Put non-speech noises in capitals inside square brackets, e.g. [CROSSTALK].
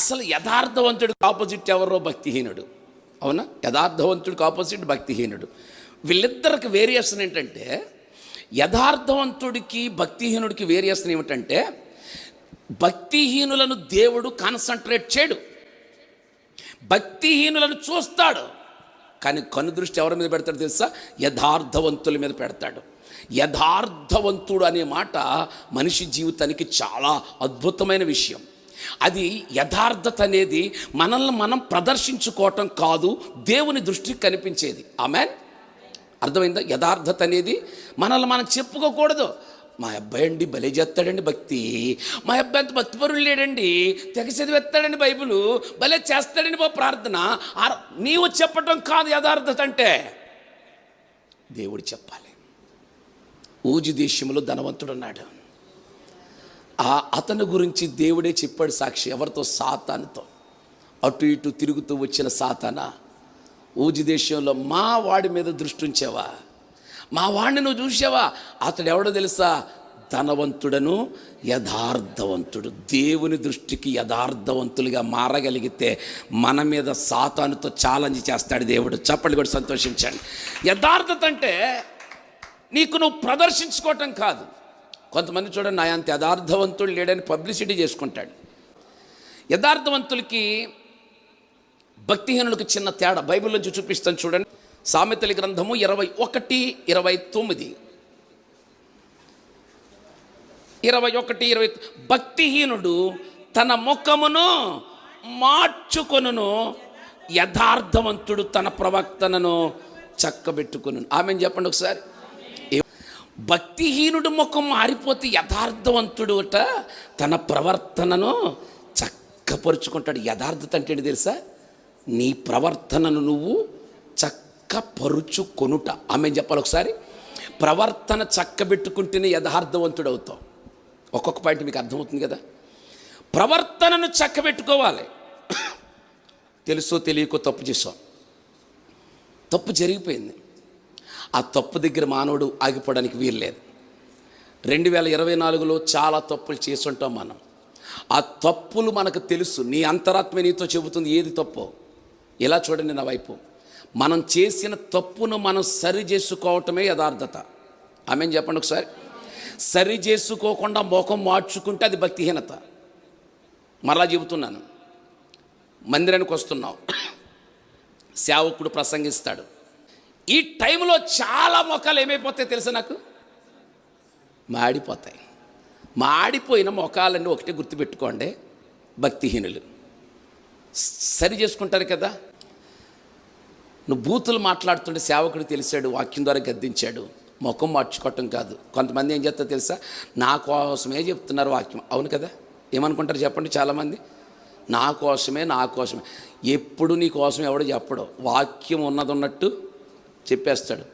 అసలు యథార్థవంతుడికి ఆపోజిట్ ఎవరో భక్తిహీనుడు. అవునా? యథార్థవంతుడికి ఆపోజిట్ భక్తిహీనుడు. వీళ్ళిద్దరికి వేరియేషన్ ఏంటంటే యథార్థవంతుడికి భక్తిహీనుడికి వేరియేషన్ ఏమిటంటే భక్తిహీనులను దేవుడు కాన్సన్ట్రేట్ చేయడు. భక్తిహీనులను చూస్తాడు. కానీ కనుదృష్టి ఎవరి మీద పెడతాడు తెలుసా? యథార్థవంతుల మీద పెడతాడు. యథార్థవంతుడు అనే మాట మనిషి జీవితానికి చాలా అద్భుతమైన విషయం. అది యథార్థత అనేది మనల్ని మనం ప్రదర్శించుకోవటం కాదు దేవుని దృష్టికి కనిపించేది. ఆమె అర్థమైందా? యథార్థత అనేది మనల్ని మనం చెప్పుకోకూడదు. మా అబ్బాయి అండి భలే చేస్తాడండి భక్తి. మా అబ్బాయి అంత భక్తిపరులు లేడండి. తెగ చదివేస్తాడండి బైబులు. భలే చేస్తాడండి మా ప్రార్థన. ఆ- నీవు చెప్పటం కాదు యథార్థత అంటే. దేవుడు చెప్పాలి. ఊజి దేశంలో ధనవంతుడు ఉన్నాడు ఆ అతని గురించి దేవుడే చెప్పాడు సాక్షి. ఎవరితో? సాతానుతో. అటు ఇటు తిరుగుతూ వచ్చిన సాతాన ఊజి దేశంలో మా వాడి మీద దృష్టి ఉంచావా? మా వాడిని నువ్వు చూసావా అతడు ఎవడో తెలుసా? ధనవంతుడను యథార్థవంతుడు. దేవుని దృష్టికి యథార్థవంతులుగా మారగలిగితే మన మీద సాతానుతో ఛాలెంజ్ చేస్తాడు దేవుడు. చప్పటి కూడా సంతోషించండి. యథార్థత అంటే నీకు నువ్వు ప్రదర్శించుకోవటం కాదు. కొంతమంది చూడండి నా అంత యథార్థవంతుడు లేడని పబ్లిసిటీ చేసుకుంటాడు. యథార్థవంతులకి భక్తిహీనులకు చిన్న తేడా బైబిల్ నుంచి చూపిస్తాను చూడండి. సామెతల గ్రంథము ఇరవై ఒకటి ఇరవై తొమ్మిది. ఇరవై ఒకటి ఇరవై భక్తిహీనుడు తన ముఖమును మార్చుకొనును యథార్థవంతుడు తన ప్రవక్తనను చక్కబెట్టుకును ఆమె చెప్పండి ఒకసారి? భక్తిహీనుడు ముఖం మారిపోతే యథార్థవంతుడు అట తన ప్రవర్తనను చక్కపరుచుకుంటాడు. యథార్థత అంటే ఏంటి తెలుసా? నీ ప్రవర్తనను నువ్వు చక్కపరుచుకొనుట. ఆమె చెప్పాలి ఒకసారి? ప్రవర్తన చక్కబెట్టుకుంటేనే యథార్థవంతుడు అవుతావు ఒక్కొక్క పాయింట్ మీకు అర్థమవుతుంది కదా? ప్రవర్తనను చక్కబెట్టుకోవాలి. తెలుసో తెలియకో తప్పు చేసాం తప్పు జరిగిపోయింది. ఆ తప్పు దగ్గర మానవుడు ఆగిపోవడానికి వీల్లేదు. రెండు వేల ఇరవై నాలుగులో చాలా తప్పులు చేస్తుంటాం మనం. ఆ తప్పులు మనకు తెలుసు. నీ అంతరాత్మ నీతో చెబుతుంది ఏది తప్పో? ఇలా చూడండి నా వైపు. మనం చేసిన తప్పును మనం సరి చేసుకోవటమే యథార్థత. ఆమె చెప్పండి ఒకసారి. సరి చేసుకోకుండా ముఖం మార్చుకుంటే అది భక్తిహీనత. మరలా చెబుతున్నాను. మందిరానికి వస్తున్నావు [CLEARS THROAT] సేవకుడు ప్రసంగిస్తాడు. ఈ టైంలో చాలా మొక్కలు ఏమైపోతాయి తెలుసా నాకు? మాడిపోతాయి. మాడిపోయిన మొఖాలన్నీ ఒకటే గుర్తుపెట్టుకోండి భక్తిహీనులు. సరి చేసుకుంటారు కదా? నువ్వు బూతులు మాట్లాడుతుంటే సేవకుడు తెలిసాడు వాక్యం ద్వారా గద్దించాడు ముఖం మార్చుకోవటం కాదు. కొంతమంది ఏం చేస్తారో తెలుసా? నా కోసమే చెప్తున్నారు వాక్యం. అవును కదా? ఏమనుకుంటారు చెప్పండి చాలామంది? నా కోసమే నా కోసమే. ఎప్పుడు నీ కోసం ఎవడు చెప్పడు. వాక్యం ఉన్నది ఉన్నట్టు చెప్పేస్తాడు.